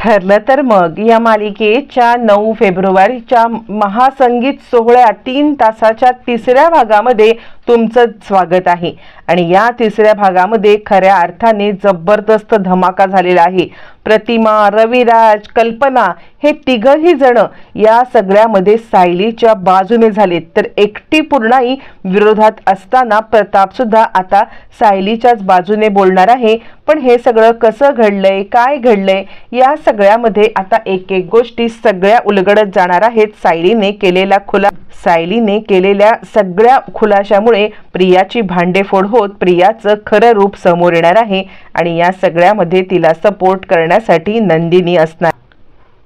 ठरलं तर मग. या मालिकेच्या नऊ फेब्रुवारीच्या महासंगीत सोहळ्या तीन तासाच्या तिसऱ्या भागामध्ये तुमचं स्वागत आहे. आणि या तिसऱ्या भागामध्ये खऱ्या अर्थाने जबरदस्त धमाका झालेला आहे. प्रतिमा रविराज कल्पना हे तिघही जण या सगळ्यामध्ये सायलीच्या बाजूने झालेत. तर एकटी पूर्णाई विरोधात असताना प्रताप सुद्धा आता सायलीच्याच बाजूने बोलणार आहे. पण हे सगळं कसं घडलंय काय घडलंय या सगळ्यामध्ये आता एक एक गोष्टी सगळ्या उलगडत जाणार आहेत. सायलीने केलेला खुला सायलीने केलेल्या सगळ्या खुलाशामुळे प्रियाची भांडेफोड होत प्रियाचं खरं रूप समोर येणार आहे आणि या सगळ्यामध्ये तिला सपोर्ट करण्यासाठी नंदिनी असणार.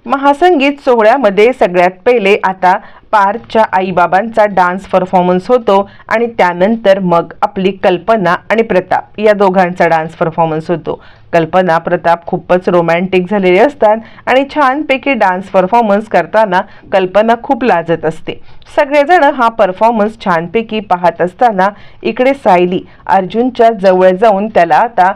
महासंगीत सोहळ्यामध्ये सगळ्यात पहिले आता पार्थच्या आईबाबांचा डान्स परफॉर्मन्स होतो आणि त्यानंतर मग आपली कल्पना आणि प्रताप या दोघांचा डान्स परफॉर्मन्स होतो. कल्पना प्रताप खूपच रोमॅन्टिक झालेले असतात आणि छानपैकी डान्स परफॉर्मन्स करताना कल्पना खूप लाजत असते. सगळेजण हा परफॉर्मन्स छानपैकी पाहत असताना इकडे सायली अर्जुनच्या जवळ जाऊन त्याला आता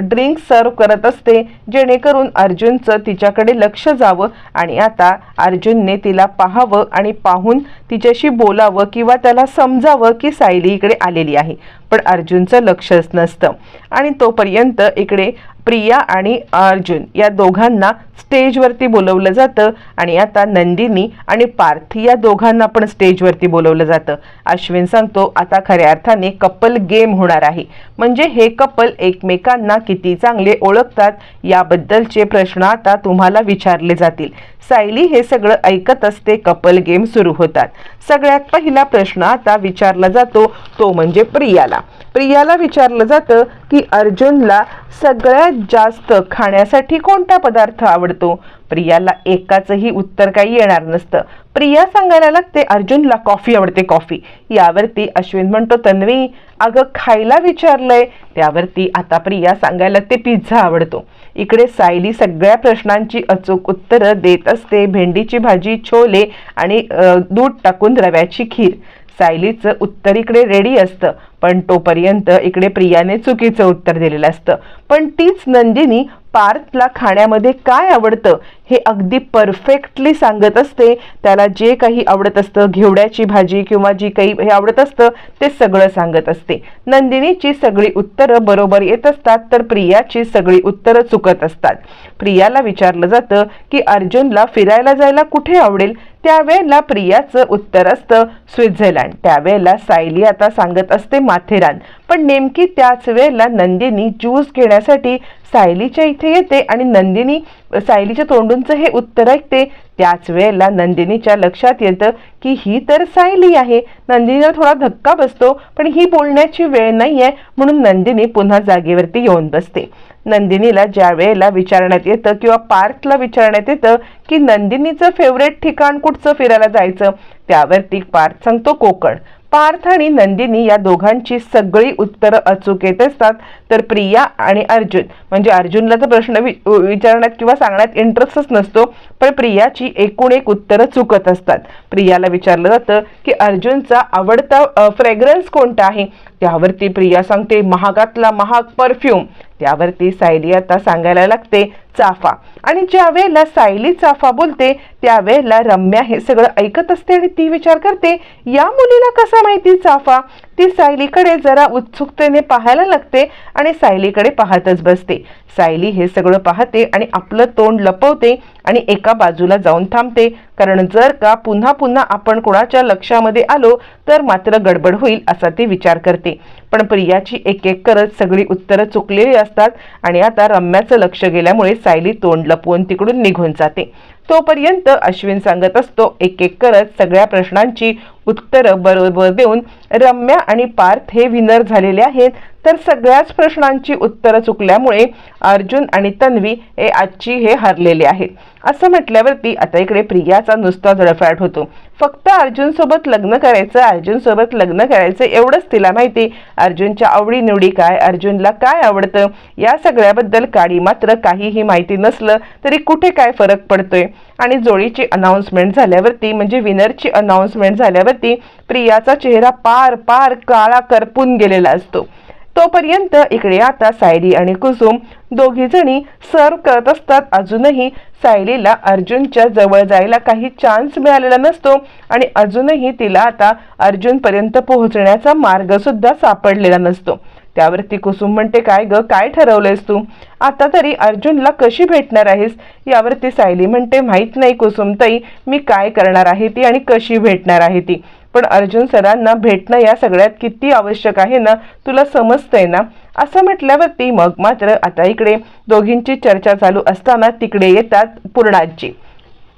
ड्रिंक सर्व करत असते. जेणेकरून अर्जुनचं तिच्याकडे लक्ष जावं आणि आता अर्जुनने तिला पाहावं आणि पाहून तिच्याशी बोलावं किंवा त्याला समजावं की सायली इकडे आलेली आहे. पण अर्जुनचं लक्षच नसतं. आणि तोपर्यंत इकडे प्रिया आणि अर्जुन या दोघांना स्टेजवरती बोलवलं जातं आणि आता नंदिनी आणि पार्थ या दोघांना पण स्टेजवरती बोलवलं जातं. अश्विन सांगतो आता खऱ्या अर्थाने कपल गेम होणार आहे. म्हणजे हे कपल एकमेकांना किती चांगले ओळखतात याबद्दलचे प्रश्न आता तुम्हाला विचारले जातील. सायली हे सगळं ऐकत असते कपल गेम सुरू होतात. सगळ्यात पहिला प्रश्न आता विचारला जातो तो म्हणजे प्रियाला. प्रियाला विचारलं जातं की अर्जुनला सगळ्यात जास्त खाण्यासाठी कोणता पदार्थ आवडतो? आवडतो. प्रियाला एकाचंही उत्तर काही येणार नसतं. प्रिया सांगायला लागते अर्जुनला कॉफी आवडते कॉफी. यावरती अश्विन म्हणतो तन्वी अगं खायला विचारलंय. त्यावरती आता प्रिया सांगायला ते पिझ्झा आवडतो. इकडे सायली सगळ्या प्रश्नांची अचूक उत्तरं देत असते. भेंडीची भाजी छोले आणि दूध टाकून रव्याची खीर. सायलीचं उत्तर इकडे रेडी असतं. पण तोपर्यंत इकडे प्रियाने चुकीचं उत्तर दिलेलं असतं. पण तीच नंदिनी पार्थला खाण्यामध्ये काय आवडतं हे अगदी परफेक्टली सांगत असते. त्याला जे काही आवडत असतं घेवड्याची भाजी किंवा जी काही हे आवडत असतं ते सगळं सांगत असते. नंदिनीची सगळी उत्तरं बरोबर येत असतात तर प्रियाची सगळी उत्तरं चुकत असतात. प्रियाला विचारलं जातं की अर्जुनला फिरायला जायला कुठे आवडेल? त्यावेळेला प्रियाचं उत्तर असतं स्वित्झर्लंड. त्यावेळेला सायली आता सांगत असते माथेरान. पण नेमकी त्याच वेळेला नंदिनी ज्यूस घेण्यासाठी सायलीच्या इथे येते आणि नंदिनी सायलीच्या तोंडूंचं हे उत्तर ऐकते. त्याच वेळेला नंदिनीच्या लक्षात येतं की ही तर सायली आहे. नंदिनीला थोडा धक्का बसतो पण ही बोलण्याची वेळ नाही आहे म्हणून नंदिनी पुन्हा जागेवरती येऊन बसते. नंदिनीला ज्या वेळेला विचारण्यात येतं किंवा पार्थला विचारण्यात येतं की नंदिनीचं फेवरेट ठिकाण कुठचं फिरायला जायचं त्यावरती पार्थ सांगतो कोकण. पार्थ आणि नंदिनी या दोघांची सगळी उत्तरं अचूक येत असतात. तर प्रिया आणि अर्जुन. म्हणजे अर्जुनला तर प्रश्न विचारण्यात किंवा सांगण्यात इंटरेस्टच नसतो पण प्रियाची एकूण एक उत्तरं चुकत असतात. प्रियाला विचारलं जातं की अर्जुनचा आवडता फ्रेग्रन्स कोणता आहे? त्यावरती प्रिया सांगते महागातला महाग परफ्यूम त्यावरती सायली आता सांगायला लागते चाफा. आणि ज्या वेळेला सायली चाफा बोलते त्यावेळेला रम्या हे सगळं ऐकत असते आणि ती विचार करते या मुलीला कसा माहिती चाफा? ती सायलीकडे जरा उत्सुकतेने पाहायला लागते आणि सायलीकडे पाहतच बसते. सायली हे सगळं पाहते आणि आपलं तोंड लपवते आणि एका बाजूला जाऊन थांबते. कारण जर का पुन्हा पुन्हा आपण कोणाच्या लक्षामध्ये आलो तर मात्र गडबड होईल असा ती विचार करते. पण प्रियाची एक एक करत सगळी उत्तरं चुकलेली असतात आणि आता रम्याचं लक्ष गेल्यामुळे सायली तोंड लपवून तिकडून निघून जाते. तोपर्यंत अश्विन सांगत असतो एक एक करत सगळ्या प्रश्नांची उत्तरं बरोबर देऊन रम्या आणि पार्थ हे विनर झालेले आहेत. तर सगळ्याच प्रश्नांची उत्तरं चुकल्यामुळे अर्जुन आणि तन्वी हे आजची हे हरलेले आहेत. असं म्हटल्यावरती आता इकडे प्रियाचा नुसता जळफळाट होतो. फक्त अर्जुनसोबत लग्न करायचं अर्जुनसोबत लग्न करायचं एवढंच तिला माहिती. अर्जुनच्या आवडीनिवडी काय अर्जुनला काय आवडतं या सगळ्याबद्दल काळी मात्र काहीही माहिती नसलं तरी कुठे काय फरक पडतोय? आणि जोडीची अनाऊन्समेंट झाल्यावरती म्हणजे विनरची अनाऊन्समेंट झाल्यावरती प्रियाचा चेहरा पार पार काळा करपून गेलेला असतो. तोपर्यंत इकडे आता सायली आणि कुसुम दोघी जणी सर्व करत असतात. अजूनही सायलीला अर्जुनच्या जवळ जायला काही चान्स मिळालेला नसतो आणि अजूनही तिला आता अर्जुनपर्यंत पोहोचण्याचा मार्ग सुद्धा सापडलेला नसतो. त्यावरती कुसुम म्हणते काय ग काय ठरवलंयस तू? आता तरी अर्जुनला कशी भेटणार आहेस? यावरती सायली म्हणते माहीत नाही कुसुमताई मी काय करणार आहे ती आणि कशी भेटणार आहे ती. पण अर्जुन सरांना भेटणं या सगळ्यात किती आवश्यक आहे ना तुला समजतंय ना? असं म्हटल्यावरती मग मात्र आता इकडे दोघींची चर्चा चालू असताना तिकडे येतात पूर्णाजी.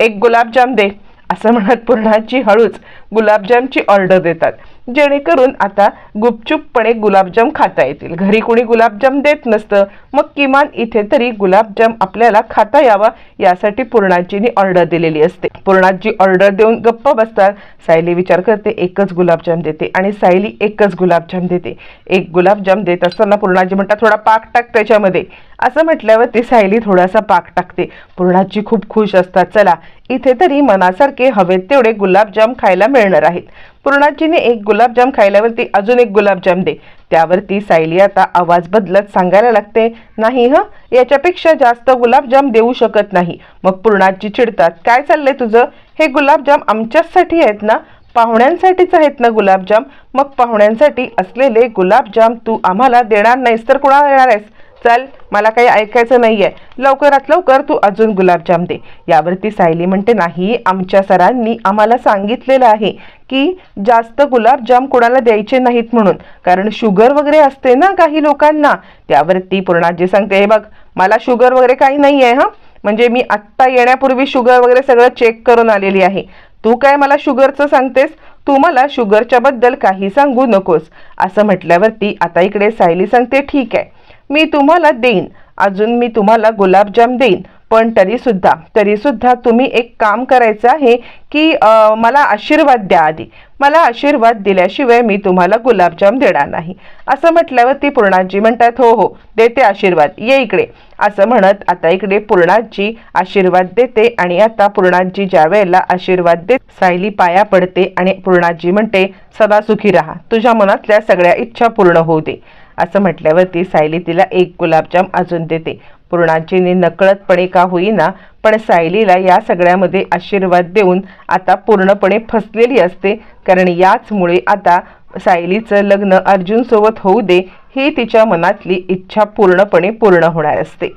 एक गुलाबजाम दे असं म्हणत पूर्णाजी हळूच गुलाबजामची ऑर्डर देतात. जेणेकरून आता गुपचूपपणे गुलाबजाम खाता येतील. घरी कुणी गुलाबजाम देत नसतं मग किमान इथे तरी गुलाबजाम आपल्याला खाता यावा यासाठी पूर्णाजीने ऑर्डर दिलेली असते. पूर्णाजी ऑर्डर देऊन गप्प बसतात. सायली विचार करते एकच गुलाबजाम देते. आणि सायली एकच गुलाबजाम देते. एक गुलाबजाम देत असताना पूर्णाजी म्हणतात थोडा पाक टाक त्याच्यामध्ये. असं म्हटल्यावर ती सायली थोडासा पाक टाकते. पूर्णाजी खूप खुश असतात चला इथे तरी मनासारखे हवेत तेवढे गुलाबजाम खायला मिळणार आहेत. पूर्णाजीने एक गुलाबजाम खायल्यावरती अजून एक गुलाबजाम दे. त्यावरती सायली आता आवाज बदलत सांगायला लागते नाही ह याच्यापेक्षा जास्त गुलाबजाम देऊ शकत नाही. मग पूर्णाजी चिडतात काय चाललंय तुझं? हे गुलाबजाम आमच्याचसाठी आहेत ना? पाहुण्यांसाठीच आहेत ना गुलाबजाम? मग पाहुण्यांसाठी असलेले गुलाबजाम तू आम्हाला देणार नाहीस तर कुणाला देणार आहेस? चल मला काही ऐकायचं नाही आहे लवकरात लवकर तू अजून गुलाबजाम दे. यावरती सायली म्हणते नाही आमच्या सरांनी आम्हाला सांगितलेलं आहे की जास्त गुलाबजाम कोणाला द्यायचे नाहीत म्हणून. कारण शुगर वगैरे असते ना काही लोकांना. त्यावरती पूर्णाजी सांगते हे बघ मला शुगर वगैरे काही नाही आहे हां. म्हणजे मी आत्ता येण्यापूर्वी शुगर वगैरे सगळं चेक करून आलेली आहे. तू काय मला शुगरचं सांगतेस? तू मला शुगरच्या बद्दल काही सांगू नकोस. असं म्हटल्यावरती आता इकडे सायली सांगते ठीक आहे. मी तुम्हाला देईन. अजून मी तुम्हाला गुलाबजाम देईन. पण तरीसुद्धा तरीसुद्धा तुम्ही एक काम करायचं आहे की मला आशीर्वाद द्या आधी. मला आशीर्वाद दिल्याशिवाय मी तुम्हाला गुलाबजाम देणार नाही. असं म्हटल्यावर ती पूर्णाजी म्हणतात हो हो देते आशीर्वाद. ये इकडे. असं म्हणत आता इकडे पूर्णाजी आशीर्वाद देते आणि आता पूर्णाजी ज्या वेळेला आशीर्वाद देत सायली पाया पडते आणि पूर्णाजी म्हणते सदा सुखी राहा. तुझ्या मनातल्या सगळ्या इच्छा पूर्ण होऊ दे. असं म्हटल्यावरती सायली तिला एक गुलाबजाम अजून देते. पूर्णाजीने नकळतपणे का होईना पण सायलीला या सगळ्यामध्ये आशीर्वाद देऊन आता पूर्णपणे फसलेली असते. कारण याचमुळे आता सायलीचं लग्न अर्जुनसोबत होऊ दे ही तिच्या मनातली इच्छा पूर्णपणे पूर्ण होणार असते.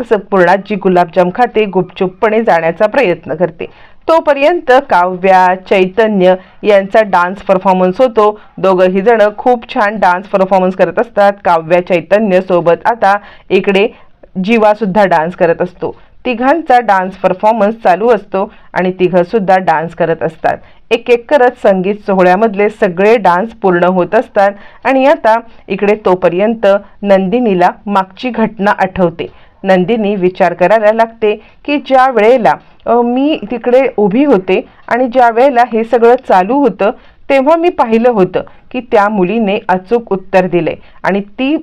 तसं पूर्णाजी गुलाबजाम खाते गुपचूपपणे जाण्याचा प्रयत्न करते. तोपर्यंत काव्या चैतन्य यांचा डान्स परफॉर्मन्स होतो. दोघंही जण खूप छान डान्स परफॉर्मन्स करत असतात. काव्या चैतन्य सोबत आता इकडे जीवासुद्धा डान्स करत असतो. तिघांचा डान्स परफॉर्मन्स चालू असतो आणि तिघंसुद्धा डान्स करत असतात. एक एक करत संगीत सोहळ्यामधले सगळे डान्स पूर्ण होत असतात आणि आता इकडे तोपर्यंत नंदिनीला मागची घटना आठवते. नंदिनी विचार करायला लागते की ज्या वेळेला मी तिकडे उभी होते आणि ज्या वेळेला हे सगळं चालू होतं तेव्हा मी पाहिलं होतं की त्या मुलीने अचूक उत्तर दिले आणि ती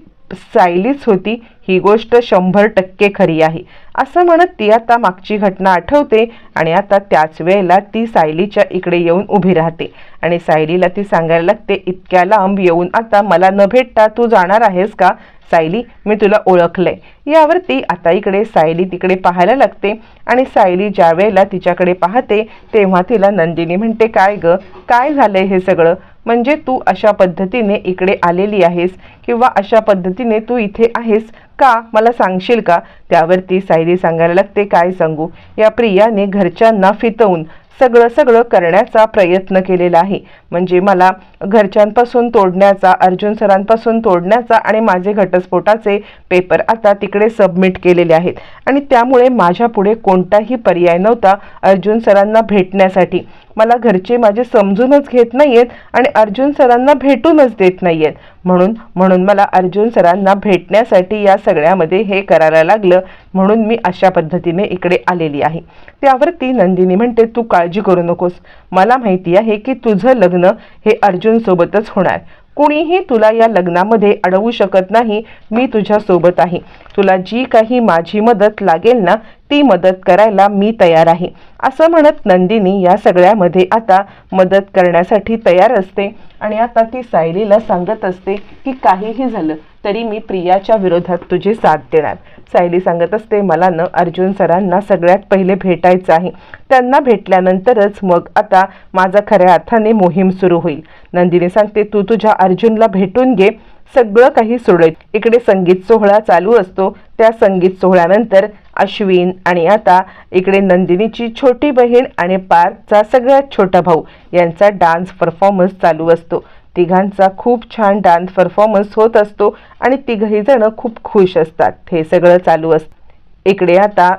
सायलीच होती ही गोष्ट शंभर टक्के खरी आहे. असं म्हणत ती आता मागची घटना आठवते आणि आता त्याच वेळेला ती सायलीच्या इकडे येऊन उभी राहते आणि सायलीला ती सांगायला लागते इतक्या लांब येऊन आता मला न भेटता तू जाणार आहेस का? सायली मी तुला ओळखलंय. यावरती आता इकडे सायली तिकडे पाहायला लागते. आणि सायली ज्या वेळेला तिच्याकडे पाहते तेव्हा तिला नंदिनी म्हणते काय ग? काय झालंय हे सगळं? म्हणजे तू अशा पद्धतीने इकडे आलेली आहेस किंवा अशा पद्धतीने तू इथे आहेस? का? मला सांगशील का? त्यावरती सायली सांगायला लागते काय सांगू? या प्रियाने घरच्यांना फितवून सगळं सगळं करण्याचा प्रयत्न केलेला आहे. म्हणजे मला घरच्यांपासून तोडण्याचा अर्जुन सरांपासून तोडण्याचा आणि माझे घटस्फोटाचे पेपर आता तिकडे सबमिट केलेले आहेत. आणि त्यामुळे माझ्या पुढे कोणताही पर्याय नव्हता अर्जुन सरांना भेटण्यासाठी. मला घरचे माझे समजूनच घेत नाहीयेत आणि अर्जुन सरांना भेटूनच देत नाहीयेत. म्हणून म्हणून मला अर्जुन सरांना भेटण्यासाठी या सगळ्यामध्ये हे करायला लागलं. म्हणून मी अशा पद्धतीने इकडे आलेली आहे. त्यावरती नंदिनी म्हणते तू काळजी करू नकोस. मला माहिती आहे की तुझं लग्न हे अर्जुनसोबतच होणार. कुणीही तुला या लग्नामध्ये अडवू शकत नाही. मी तुझ्यासोबत आहे. तुला जी काही माझी मदत लागेल ना ती मदत करायला मी तयार आहे. असं म्हणत नंदिनी या सगळ्यामध्ये आता मदत करण्यासाठी तयार असते आणि आता ती सायलीला सांगत असते की काहीही झालं तरी मी प्रियाच्या विरोधात तुझी साथ देणार. सायली सांगत असते मला न अर्जुन सरांना सगळ्यात पहिले भेटायचं आहे. त्यांना भेटल्यानंतरच मग आता माझा खऱ्या अर्थाने मोहीम सुरू होईल. नंदिनी सांगते तू तुझ्या अर्जुनला भेटून घे. सगळं काही सोडेल इकडे संगीत सोहळा चालू असतो. त्या संगीत सोहळ्यानंतर अश्विन आणि आता इकडे नंदिनीची छोटी बहीण आणि पार्थचा सगळ्यात छोटा भाऊ यांचा डान्स परफॉर्मन्स चालू असतो. तिघांचा खूप छान डान्स परफॉर्मन्स होत असतो आणि तिघही जण खूप खुश असतात. हे सगळं चालू असतं. इकडे आता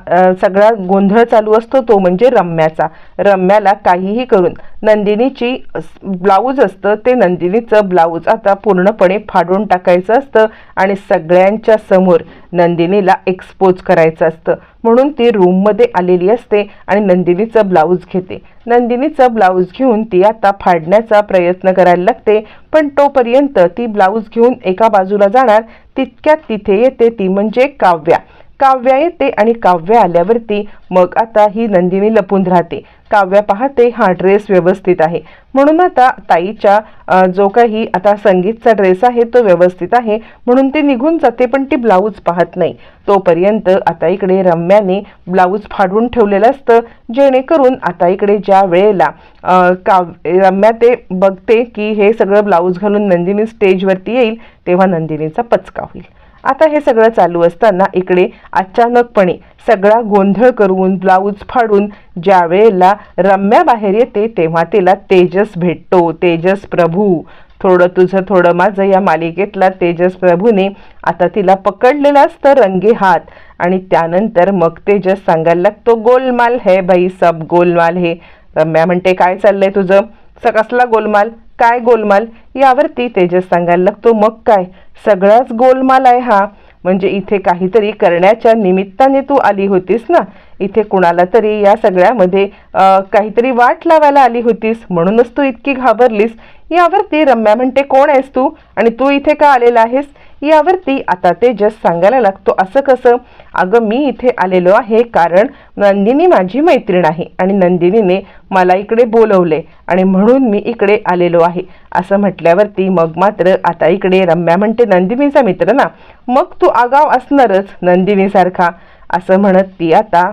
सगळा गोंधळ चालू असतो तो म्हणजे रम्याचा. रम्याला काहीही करून. नंदिनीची ब्लाऊज असतं ते नंदिनीचं ब्लाऊज आता पूर्णपणे फाडून टाकायचं असतं आणि सगळ्यांच्या समोर नंदिनीला एक्सपोज करायचं असतं. म्हणून ती रूममध्ये आलेली असते आणि नंदिनीचं ब्लाऊज घेते. नंदिनीचं ब्लाऊज घेऊन ती आता फाडण्याचा प्रयत्न करायला लागते पण तोपर्यंत ती ब्लाऊज घेऊन एका बाजूला जाणार तितक्यात तिथे येते ती म्हणजे काव्या. काव्या येते आणि काव्य आल्यावरती मग आता ही नंदिनी लपून राहते. काव्या पाहते हा ड्रेस व्यवस्थित आहे. म्हणून आता ताईच्या जो काही आता संगीतचा ड्रेस आहे तो व्यवस्थित आहे. म्हणून ती निघून जाते पण ती ब्लाऊज पाहत नाही. तोपर्यंत आता इकडे रम्याने ब्लाऊज फाडून ठेवलेलं असतं. जेणेकरून आता इकडे ज्या वेळेला काव रम्या ते बघते की हे सगळं ब्लाऊज घालून नंदिनी स्टेजवरती येईल तेव्हा नंदिनीचा पचका होईल. आता हे सगळं चालू असताना इकडे अचानकपणे सगळा गोंधळ करून ब्लाऊज फाडून ज्या वेळेला रम्या बाहेर येते तेव्हा तिला तेजस भेटतो. तेजस प्रभू. थोडं तुझं थोडं माझं या मालिकेतला तेजस प्रभूने आता तिला पकडलेलं असतं रंगे हात. आणि त्यानंतर मग तेजस सांगायला लागतो गोलमाल है भाई सब गोलमाल हे. रम्या म्हणते काय चाललंय तुझं? स कसला गोलमाल? काय गोलमाल? यावरती तेजस सांगायला लागतो मग काय? सगळाच गोलमाल आहे हा. म्हणजे इथे काहीतरी करण्याच्या निमित्ताने तू आली होतीस ना? इथे कुणाला तरी या सगळ्यामध्ये काहीतरी वाट लावायला आली होतीस. म्हणूनच तू इतकी घाबरलीस. यावरती रम्या म्हणते कोण आहेस तू? आणि तू इथे का आलेला आहेस? यावरती आता तेजस सांगायला लागतो असं कसं? अगं मी इथे आलेलो आहे कारण नंदिनी माझी मैत्रीण आहे आणि नंदिनीने मला इकडे बोलवले आणि म्हणून मी इकडे आलेलो आहे. असं म्हटल्यावरती मग मात्र आता इकडे रम्या म्हणते नंदिनीचा मित्र ना मग तू आगाव असणारच नंदिनीसारखा. असं म्हणत ती आता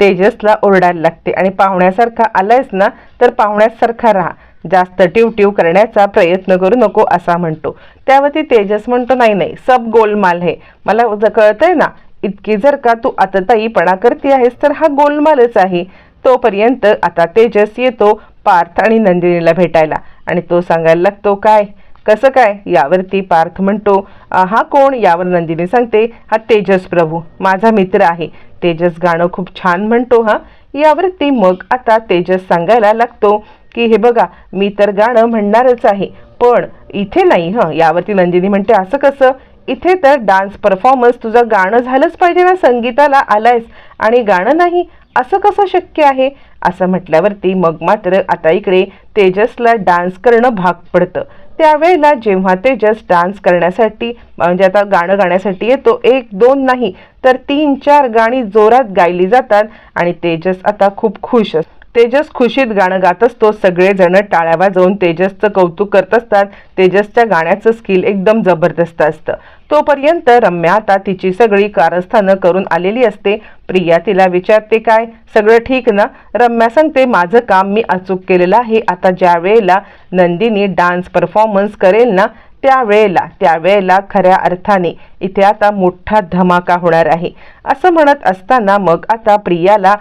तेजसला ओरडायला लागते. आणि पाहुण्यासारखा आलायस ना तर पाहुण्यासारखा राहा. जास्त टिवटिव करण्याचा प्रयत्न करू नको असा म्हणतो. त्यावरती तेजस म्हणतो नाही नाही सब गोलमाल हे. मला कळतंय ना इतकी जर का तू आतताईपणा करते आहेस तर हा गोलमालच आहे. तोपर्यंत आता तेजस येतो पार्थ आणि नंदिनीला भेटायला आणि तो सांगायला लागतो काय कसं काय? यावरती पार्थ म्हणतो हा कोण? यावर नंदिनी सांगते हा तेजस प्रभू माझा मित्र आहे. तेजस गाणं खूप छान म्हणतो हा. यावरती मग आता तेजस सांगायला लागतो की हे बघा मी तर गाणं म्हणणारच आहे पण इथे नाही हं. यावरती नंदिनी म्हणते असं कसं? इथे तर डान्स परफॉर्मन्स तुझं गाणं झालंच पाहिजे ना संगीताला आलायस आणि गाणं नाही. असं कसं शक्य आहे? असं म्हटल्यावरती मग मात्र आता इकडे तेजसला डान्स करणं भाग पडतं. त्यावेळेला जेव्हा तेजस डान्स करण्यासाठी म्हणजे आता गाणं गाण्यासाठी येतो एक दोन नाही तर तीन चार गाणी जोरात गायली जातात आणि तेजस आता खूप खुश असतो. तेजस खुशीत गाणं गात असतो. सगळेजण टाळ्या वाजवून तेजसचं कौतुक करत असतात. तेजसच्या गाण्याचं स्किल एकदम जबरदस्त असतं. तोपर्यंत रम्या आता तिची सगळी कारस्थानं करून आलेली असते. प्रिया तिला विचारते काय? सगळं ठीक ना? रम्या सांगते माझं काम मी अचूक केलेलं आहे. आता ज्या वेळेला नंदिनी डान्स परफॉर्मन्स करेल ना त्यावेळेला त्यावेळेला खऱ्या अर्थाने इथे आता मोठा धमाका होणार आहे. असं म्हणत असताना मग आता प्रियाला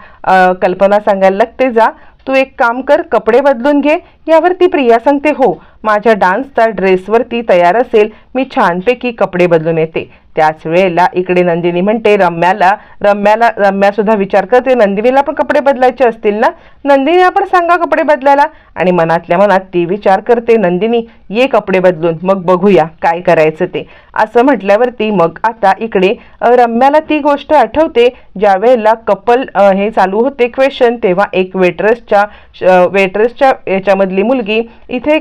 कल्पना सांगायला लागते जा तू एक काम कर कपडे बदलून घे यावरती प्रिया सांगते हो माझ्या डान्सचा ड्रेसवरती तयार असेल मी छानपैकी कपडे बदलून येते. त्याच वेळेला इकडे नंदिनी म्हणते रम्याला रम्याला रम्या सुद्धा विचार करते नंदिनीला पण कपडे बदलायचे असतील ना? नंदिनी आपण सांगा कपडे बदलायला. आणि मनातल्या मनात ती विचार करते नंदिनी ये कपडे बदलून मग बघूया काय करायचं ते. असं म्हटल्यावरती मग आता इकडे रम्याला ती गोष्ट आठवते ज्या वेळेला कपल हे चालू होते क्वेश्चन तेव्हा एक वेट्रेसच्या वेट्रेसच्या याच्यामधली मुलगी इथे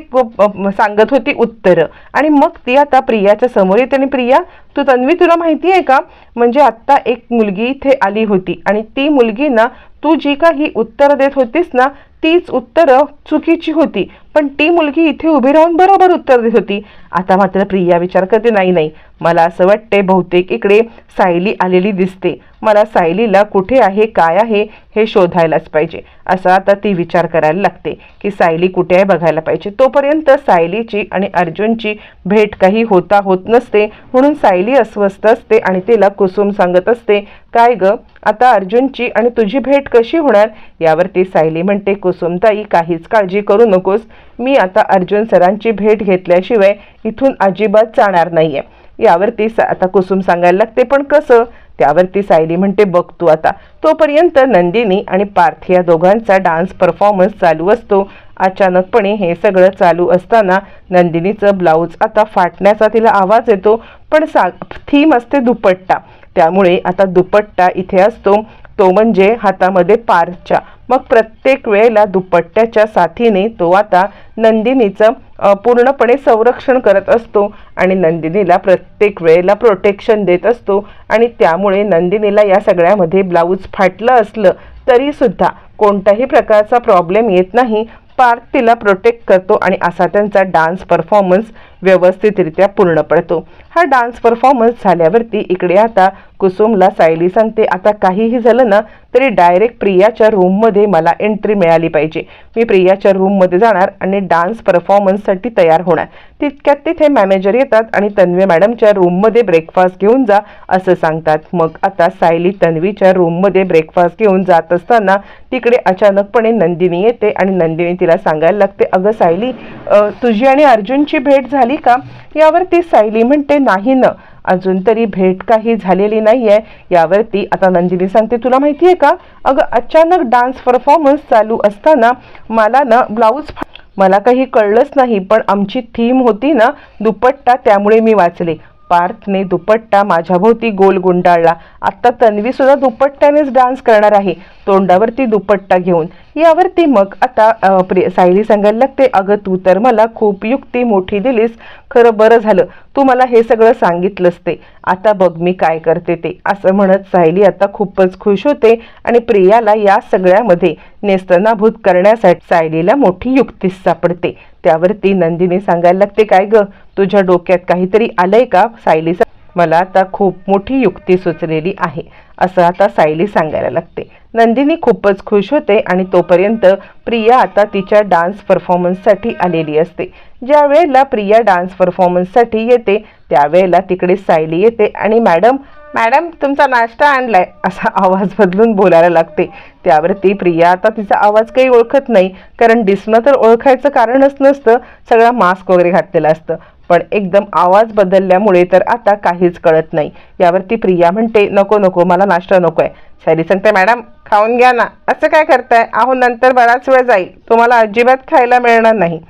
सांगत होती उत्तरं. आणि मग ती आता प्रियाच्या समोर येते. आणि प्रिया तू तन्वी तुला माहिती आहे का? म्हणजे आत्ता एक मुलगी इथे आली होती. आणि ती मुलगी ना तू जी काही उत्तर देत होतीस ना तीच उत्तरं चुकीची होती. पण ती मुलगी इथे उभी राहून बरोबर उत्तर देत होती. आता मात्र प्रिया विचार करते नाही नाही. मला असं वाटते बहुतेक इकडे सायली आलेली दिसते. मला सायलीला कुठे आहे काय आहे हे शोधायलाच पाहिजे. असं आता ती विचार करायला लागते की सायली कुठे आहे बघायला पाहिजे. तोपर्यंत सायलीची आणि अर्जुनची भेट काही होता होत नसते. म्हणून सायली अस्वस्थ असते आणि तिला कुसुम सांगत असते काय ग? आता अर्जुनची आणि तुझी भेट कशी होणार? यावरती सायली म्हणते कुसुमताई काहीच काळजी करू नकोस. मी आता अर्जुन सरांची भेट घेतल्याशिवाय इथून अजिबात जाणार नाहीये. यावरती सा- आता कुसुम सांगायला लागते पण कसं? त्यावरती सायली म्हणते बघ तू आता. तोपर्यंत नंदिनी आणि पार्थ या दोघांचा डान्स परफॉर्मन्स चालू असतो. अचानकपणे हे सगळं चालू असताना नंदिनीचं ब्लाऊज आता फाटण्याचा तिला आवाज येतो पण सा थीम असते दुपट्टा. त्यामुळे आता दुपट्टा इथे असतो. तो म्हणजे हातामध्ये पारच्या मग प्रत्येक वेळेला दुपट्ट्याच्या साथीने तो आता नंदिनीचं पूर्णपणे संरक्षण करत असतो आणि नंदिनीला प्रत्येक वेळेला प्रोटेक्शन देत असतो आणि त्यामुळे नंदिनीला या सगळ्यामध्ये ब्लाऊज फाटलं असलं तरीसुद्धा कोणत्याही प्रकारचा प्रॉब्लेम येत नाही. पार्थ तिला प्रोटेक्ट करतो आणि असा त्यांचा डान्स परफॉर्मन्स व्यवस्थितरित्या पूर्ण पडतो. हा डान्स परफॉर्मन्स झाल्यावरती इकडे आता कुसुमला सायली सांगते आता काहीही झालं ना तरी डायरेक्ट प्रियाच्या रूममध्ये मला एंट्री मिळाली पाहिजे. मी प्रियाच्या रूममध्ये जाणार आणि डान्स परफॉर्मन्ससाठी तयार होणार. तितक्यात तिथे मॅनेजर येतात आणि तन्वी मॅडमच्या रूममध्ये ब्रेकफास्ट घेऊन जा असं सांगतात. मग आता सायली तन्वीच्या रूममध्ये ब्रेकफास्ट घेऊन जात असताना तिकडे अचानकपणे नंदिनी येते आणि नंदिनी तिला सांगायला लागते अगं सायली तुझी आणि अर्जुनची भेट झाली का यावरती सायली म्हणते नाही ना अजून तरी भेट काही झालेली नाहीये. यावरती आता नंदिनी सांगते तुला माहिती आहे का? अगं अचानक डान्स परफॉर्मन्स चालू असताना मला ना ब्लाऊज मला काही कळलंच नाही पण आमची थीम होती ना दुपट्टा त्यामुळे मी वाचले. पार्थने दुपट्टा माझ्याभोवती गोल गुंडाळला. आत्ता तन्वी सुद्धा दुपट्ट्यानेच डान्स करणार आहे. तोंडावरती दुपट्टा घेऊन. यावरती मग आता प्रिय सायली सांगायला लागते अगं तू तर मला खूप युक्ती मोठी दिलीस. खरं बरं झालं. तू मला हे सगळं सांगितलंस ते. आता बघ मी काय करते ते. असं म्हणत सायली आता खूपच खुश होते आणि प्रियाला या सगळ्यामध्ये नेस्तनाभूत करण्यासाठी सायलीला मोठी युक्तीच सापडते. त्यावरती नंदिनी सांगायला लागते काय ग? तुझ्या डोक्यात काहीतरी आलंय का? सायली सा- मला आता खूप मोठी युक्ती सुचलेली आहे असं आता सायली सांगायला लागते. नंदिनी खूपच खुश होते आणि तोपर्यंत प्रिया आता तिच्या डान्स परफॉर्मन्ससाठी आलेली असते. ज्या वेळेला प्रिया डान्स परफॉर्मन्ससाठी येते त्यावेळेला तिकडे सायली येते आणि मॅडम मॅडम तुमचा नाश्ता आणलाय असा आवाज बदलून बोलायला लागते. त्यावरती प्रिया आता तिचा आवाज काही ओळखत नाही कारण दिसणं तर ओळखायचं कारणच नसतं सगळा मास्क वगैरे घातलेला असतं. पण एकदम आवाज बदलल्यामुळे तर आता काहीच कळत नाही. यावरती प्रिया म्हणते नको नको मला नाश्ता नको आहे सॅरी सांगते मॅडम खाऊन घ्या ना. असं काय करताय? अहो नंतर बराच वेळ जाईल. तुम्हाला अजिबात खायला मिळणार नाही.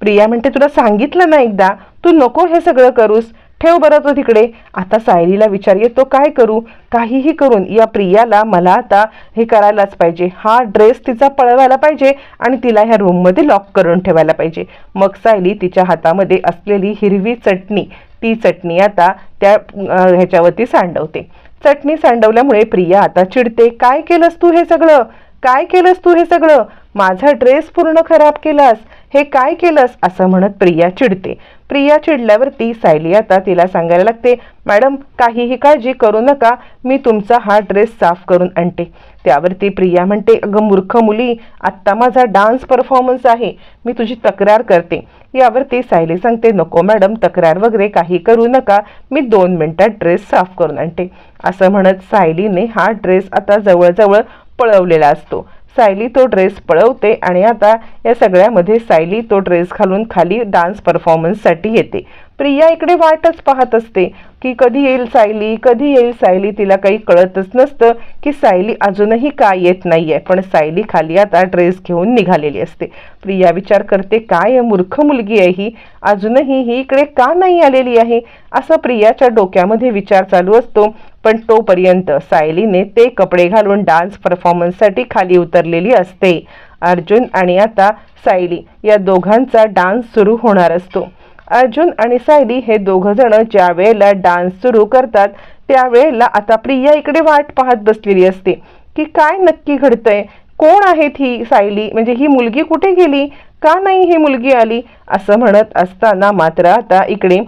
प्रिया म्हणते तुला सांगितलं ना एकदा. तू नको हे सगळं करूस. ठेव बरं तो तिकडे. आता सायलीला विचार येतो काय करू? काहीही करून या प्रियाला मला आता हे करायलाच पाहिजे. हा ड्रेस तिचा पळवायला पाहिजे आणि तिला ह्या रूममध्ये लॉक करून ठेवायला पाहिजे. मग सायली तिच्या हातामध्ये असलेली हिरवी चटणी ती चटणी आता त्या ह्याच्यावरती सांडवते. चटणी सांडवल्यामुळे प्रिया आता चिडते. काय केलंस तू हे सगळं? काय केलंस तू हे सगळं? माझा ड्रेस पूर्ण खराब केलास. हे काय केलंस? असं म्हणत प्रिया चिडते. प्रिया चिडल्यावरती सायली आता तिला सांगायला लागते मॅडम काहीही काळजी करू नका मी तुमचा हा ड्रेस साफ करून आणते. त्यावरती प्रिया म्हणते अगं मूर्ख मुली आत्ता माझा डान्स परफॉर्मन्स आहे मी तुझी तक्रार करते. यावरती सायली सांगते नको मॅडम तक्रार वगैरे काही करू नका मी दोन मिनटात ड्रेस साफ करून आणते. असं म्हणत सायलीने हा ड्रेस आता जवळजवळ पळवलेला असतो. सायली तो ड्रेस पळवते आणि आता या सगळ्यामध्ये सायली तो ड्रेस घालून खाली डान्स परफॉर्मन्ससाठी येते. प्रिया इकडे वाटच पाहत असते की कधी येईल सायली कधी येईल सायली तिला काही कळतच नसतं की सायली अजूनही का येत नाही आहे पण सायली खाली आता ड्रेस घेऊन निघालेली असते. प्रिया विचार करते काय मूर्ख मुलगी आहे ही? अजूनही ही इकडे का नाही आलेली आहे? असा प्रियाच्या डोक्यामध्ये विचार चालू असतो. पण तोपर्यंत सायलीने ते कपडे घालून डान्स परफॉर्मन्ससाठी खाली उतरलेली असते. अर्जुन आणि आता सायली या दोघांचा डान्स सुरू होणार असतो. अर्जुन आणि सायली हे दोघ जण ज्या वेळेला डान्स सुरू करतात त्यावेळेला आता प्रिया इकडे वाट पाहत बसलेली असते. की काय नक्की घडतंय? कोण आहेत ही सायली? म्हणजे ही मुलगी कुठे गेली? का नाही ही मुलगी आली? असं म्हणत असताना मात्र आता इकडे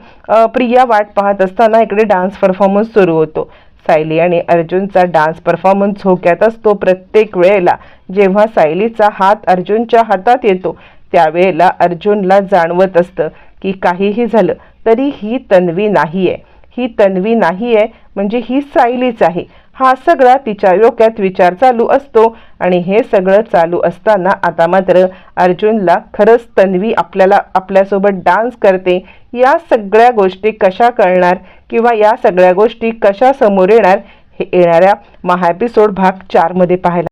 प्रिया वाट पाहत असताना इकडे डान्स परफॉर्मन्स सुरू होतो. सायली आणि अर्जुनचा डान्स परफॉर्मन्स झोक्यात असतो प्रत्येक वेळेला. जेव्हा सायलीचा हात अर्जुनच्या हातात येतो त्यावेळेला अर्जुनला जाणवत असतं. की काहीही झालं तरी ही तन्वी नाही आहे ही तन्वी नाही आहे म्हणजे ही सायलीच आहे. हा सगळा तिच्या डोक्यात विचार चालू असतो आणि हे सगळं चालू असताना आता मात्र अर्जुनला खरंच तन्वी आपल्याला आपल्यासोबत डान्स करते. या सगळ्या गोष्टी कशा कळणार किंवा या सगळ्या गोष्टी कशा समोर येणार हे येणाऱ्या महा एपिसोड भाग चारमध्ये पाहायला